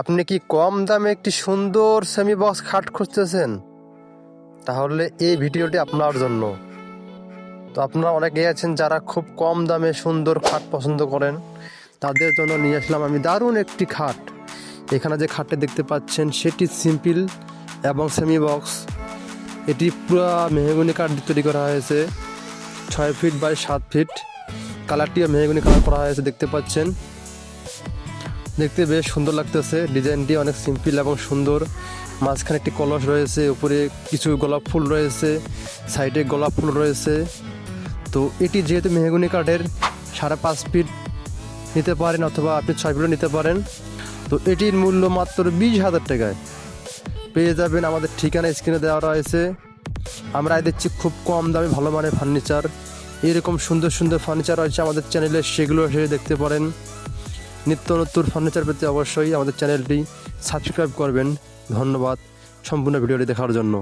আপনি কি কম দামে একটি সুন্দর সেমি বক্স খাট খুঁজতেছেন? তাহলে এই ভিডিওটি আপনার জন্য। তো আপনারা অনেকেই আছেন যারা খুব কম দামে সুন্দর খাট পছন্দ করেন, তাদের জন্য নিয়ে আসলাম আমি দারুণ একটি খাট। এখানে যে খাটটি দেখতে পাচ্ছেন, সেটি সিম্পল এবং সেমি বক্স এটি পুরো মেহগুনি কাঠ দিয়ে তৈরি করা হয়েছে, ছয় ফিট বাই সাত ফিট কালারটিও মেহগুনি কালার করা হয়েছে, দেখতে পাচ্ছেন। দেখতে বেশ সুন্দর লাগতেছে। ডিজাইনটি অনেক সিম্পল এবং সুন্দর। মাঝখানে একটি কলস রয়েছে, উপরে কিছু গোলাপ ফুল রয়েছে, সাইডে গোলাপ ফুল রয়েছে। তো এটি যেহেতু মেহগুনি কাঠের, সাড়ে পাঁচ ফিট নিতে পারেন অথবা আপনি ছয় ফিটও নিতে পারেন। তো এটির মূল্য মাত্র বিশ হাজার টাকায়। পেয়ে যাবেন আমাদের ঠিকানা স্ক্রিনে দেওয়া রয়েছে। আমরা দিচ্ছি খুব কম দামে ভালো মানের ফার্নিচার। এরকম সুন্দর সুন্দর ফার্নিচার রয়েছে আমাদের চ্যানেলে, সেগুলো এসে দেখতে পারেন। নিত্য নতুন ফার্নিচার পেতে অবশ্যই আমাদের চ্যানেলটি সাবস্ক্রাইব করবেন। ধন্যবাদ। সম্পূর্ণ ভিডিওটি দেখার জন্য।